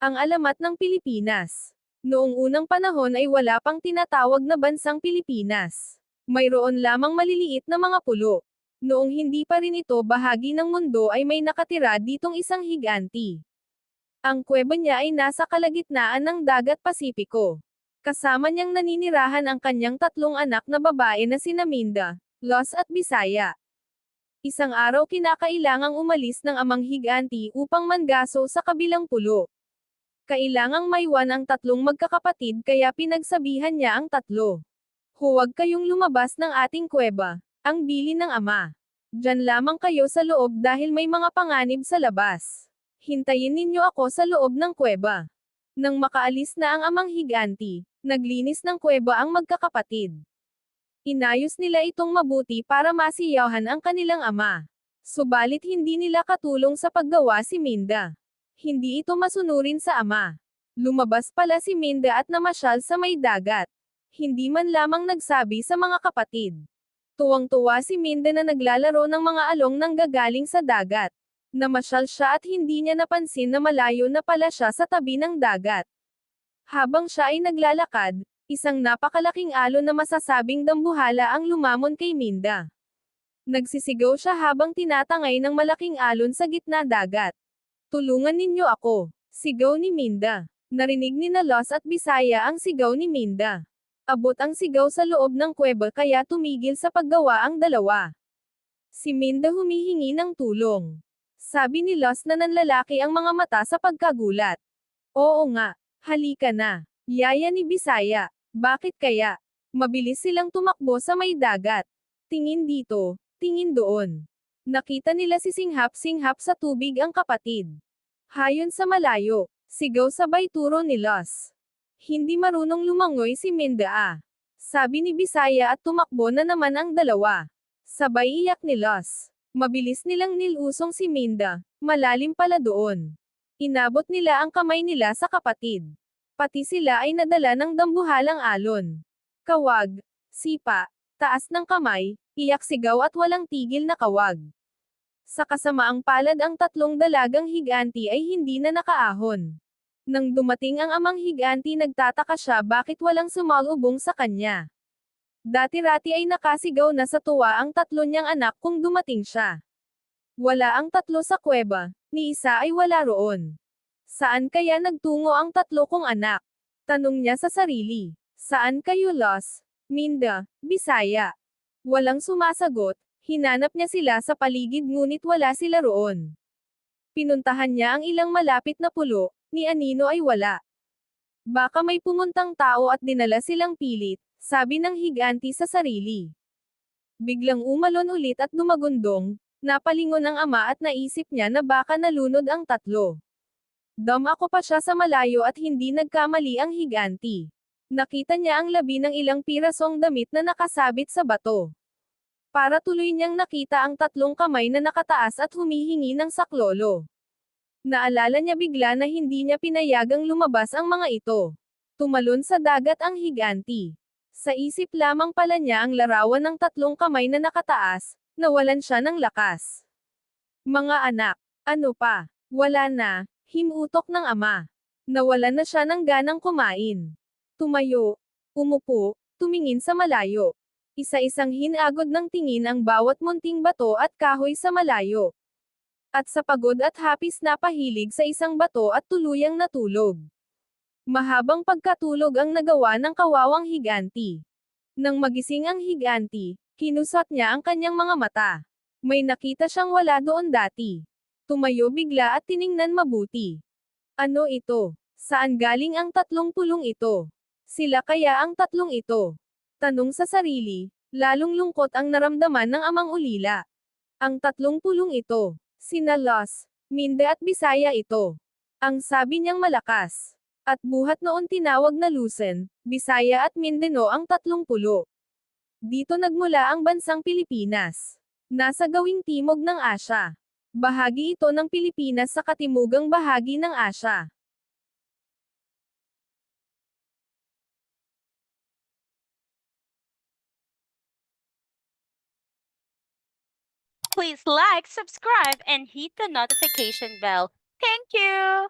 Ang alamat ng Pilipinas. Noong unang panahon ay wala pang tinatawag na bansang Pilipinas. Mayroon lamang maliliit na mga pulo. Noong hindi pa rin ito bahagi ng mundo ay may nakatira ditong isang higanti. Ang kuweba niya ay nasa kalagitnaan ng dagat Pasipiko. Kasama niyang naninirahan ang kanyang tatlong anak na babae na sina Minda, Los at Bisaya. Isang araw kinakailangang umalis ng amang higanti upang mangaso sa kabilang pulo. Kailangang maiwan ang tatlong magkakapatid kaya pinagsabihan niya ang tatlo. Huwag kayong lumabas ng ating kuweba, ang bili ng ama. Diyan lamang kayo sa loob dahil may mga panganib sa labas. Hintayin ninyo ako sa loob ng kuweba. Nang makaalis na ang amang higanti, naglinis ng kuweba ang magkakapatid. Inayos nila itong mabuti para masiyahan ang kanilang ama. Subalit hindi nila katulong sa paggawa si Minda. Hindi ito masunurin sa ama. Lumabas pala si Minda at namasyal sa may dagat. Hindi man lamang nagsabi sa mga kapatid. Tuwang-tuwa si Minda na naglalaro ng mga along nang gagaling sa dagat. Namasyal siya at hindi niya napansin na malayo na pala siya sa tabi ng dagat. Habang siya ay naglalakad, isang napakalaking alon na masasabing dambuhala ang lumamon kay Minda. Nagsisigaw siya habang tinatangay ng malaking alon sa gitna dagat. Tulungan ninyo ako, sigaw ni Minda. Narinig ni na Los at Bisaya ang sigaw ni Minda. Abot ang sigaw sa loob ng kuweba kaya tumigil sa paggawa ang dalawa. Si Minda humihingi ng tulong. Sabi ni Los na nanlalaki ang mga mata sa pagkagulat. Oo nga, halika na. Yaya ni Bisaya. Bakit kaya? Mabilis silang tumakbo sa may dagat. Tingin dito, tingin doon. Nakita nila si Singhap-Singhap sa tubig ang kapatid. Hayon sa malayo, sigaw sabay turo ni Los. Hindi marunong lumangoy si Minda ah. Sabi ni Bisaya at tumakbo na naman ang dalawa. Sabay iyak ni Los. Mabilis nilang nilusong si Minda, malalim pala doon. Inabot nila ang kamay nila sa kapatid. Pati sila ay nadala ng dambuhalang alon. Kawag, sipa, taas ng kamay, iyak sigaw at walang tigil na kawag. Sa kasamaang palad ang tatlong dalagang higanti ay hindi na nakaahon. Nang dumating ang amang higanti nagtataka siya bakit walang sumalubong sa kanya. Dati-rati ay nakasigaw na sa tuwa ang tatlo niyang anak kung dumating siya. Wala ang tatlo sa kuweba, ni isa ay wala roon. Saan kaya nagtungo ang tatlo kong anak? Tanong niya sa sarili. Saan kayo Los? Minda, Bisaya. Walang sumasagot, hinanap niya sila sa paligid ngunit wala sila roon. Pinuntahan niya ang ilang malapit na pulo, ni Anino ay wala. Baka may pumuntang tao at dinala silang pilit, sabi ng higanti sa sarili. Biglang umalon ulit at dumagundong, napalingon ang ama at naisip niya na baka nalunod ang tatlo. Dam ako pa siya sa malayo at hindi nagkamali ang higanti. Nakita niya ang labi ng ilang pirasong damit na nakasabit sa bato. Para tuloy niyang nakita ang tatlong kamay na nakataas at humihingi ng saklolo. Naalala niya bigla na hindi niya pinayagang lumabas ang mga ito. Tumalon sa dagat ang higanti. Sa isip lamang pala niya ang larawan ng tatlong kamay na nakataas, nawalan siya ng lakas. Mga anak, ano pa? Wala na, himutok ng ama. Nawalan na siya ng ganang kumain. Tumayo, umupo, tumingin sa malayo. Isa-isang hinagod ng tingin ang bawat munting bato at kahoy sa malayo. At sa pagod at hapis napahilig sa isang bato at tuluyang natulog. Mahabang pagkatulog ang nagawa ng kawawang higanti. Nang magising ang higanti, kinusot niya ang kanyang mga mata. May nakita siyang wala doon dati. Tumayo bigla at tiningnan mabuti. Ano ito? Saan galing ang tatlong pulong ito? Sila kaya ang tatlong ito? Tanong sa sarili, lalong lungkot ang naramdaman ng amang ulila. Ang tatlong pulong ito, sina Los, Minde at Bisaya ito. Ang sabi niyang malakas. At buhat noon tinawag na Lucen, Bisaya at Mindanao ang tatlong pulo. Dito nagmula ang bansang Pilipinas. Nasa gawing timog ng Asya. Bahagi ito ng Pilipinas sa katimugang bahagi ng Asya. Please like, subscribe, and hit the notification bell. Thank you!